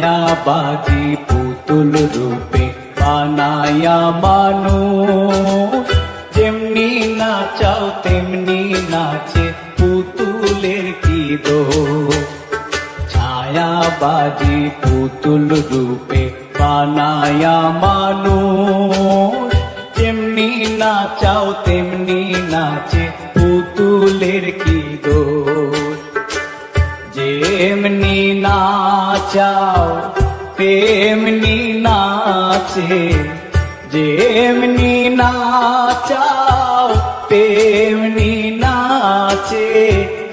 ছায়াবাজি পুতুল রূপে বানায়া মানুষ যেমনি নাচাও, তেমনি নাচে পুতুলের কি দো ছায়াবাজি পুতুল রূপে বানায়া মানুষ যেমনি নাচাও, তেমনি নাচে পুতুলের কি দোষ? যেমনি নাচাও তেমনি নাচে যেমনি নাচাও তেমনি নাচে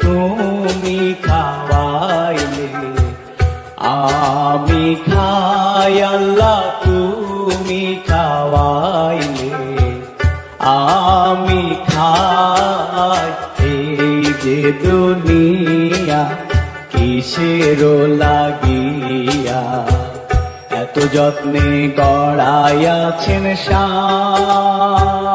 তুমি খাওয়াইলে আমি খাই আল্লাহ তুমি খাওয়াইলে আমি খাই এই যে দুনিয়া কিসের লাগিয়া এত যত্নে গড়াইয়াছেন সায়।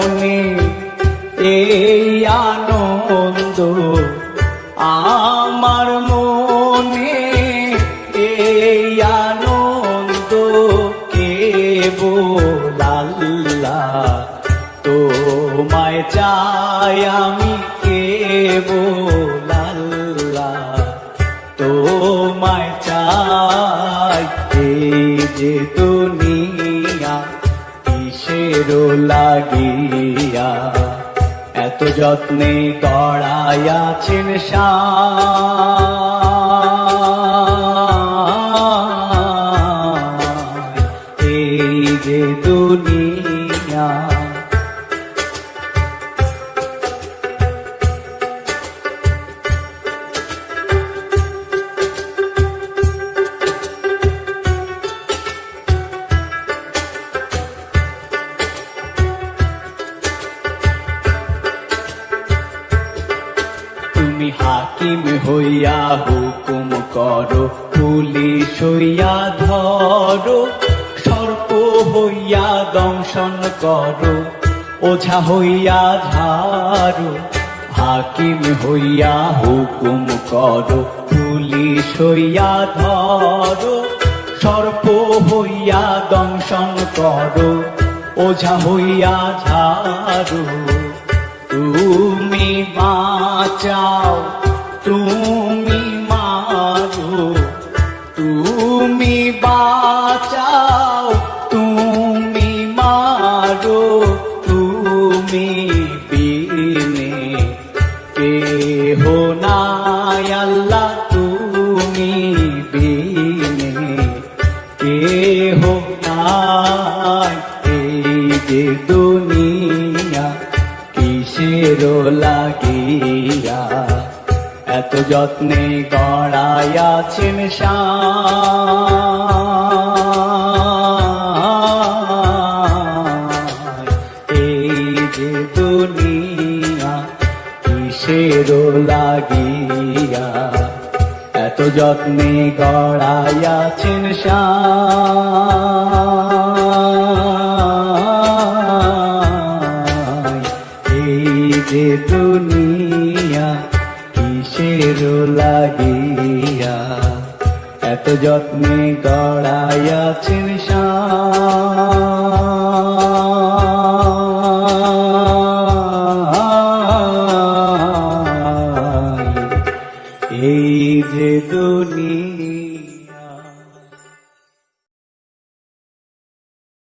এই আনন্দ আমার মনে, এই আনন্দ কে বোলাল্লা তোমায় চাই আমি কে বোলাল্লা তোমায় চাই যে দুনিয়া, কিসের লাগিয়া? এত যত্নে গড়াইয়াছেন সায়। হাকিম হইয়া হুকুম করো, পুলিশ হইয়া ধরো, সর্প হইয়া দংশন করো, ওঝা হইয়া ঝাড়ো, হাকিম হইয়া হুকুম করো, পুলিশ হইয়া ধরো, সর্প হইয়া দংশন করো, ওঝা হইয়া ঝাড়ো। তুমি বাঁচাও, তুমি মারো, তুমি বাঁচাও, তুমি মারো, তুমি বিনে কে হো আল্লাহ, তুমি বিনে কে হো নাই। এই যে দুনিয়া তোদের লাগিয়া এত যত্নে গড়াইয়াছেন এই যে দুনিয়া কিসের লাগিয়া এত যত্নে গড়াইয়াছেন শাহ যে দুনিয়া কিসের লাগিয়া? এত যত্নে গড়াইয়াছেন সাই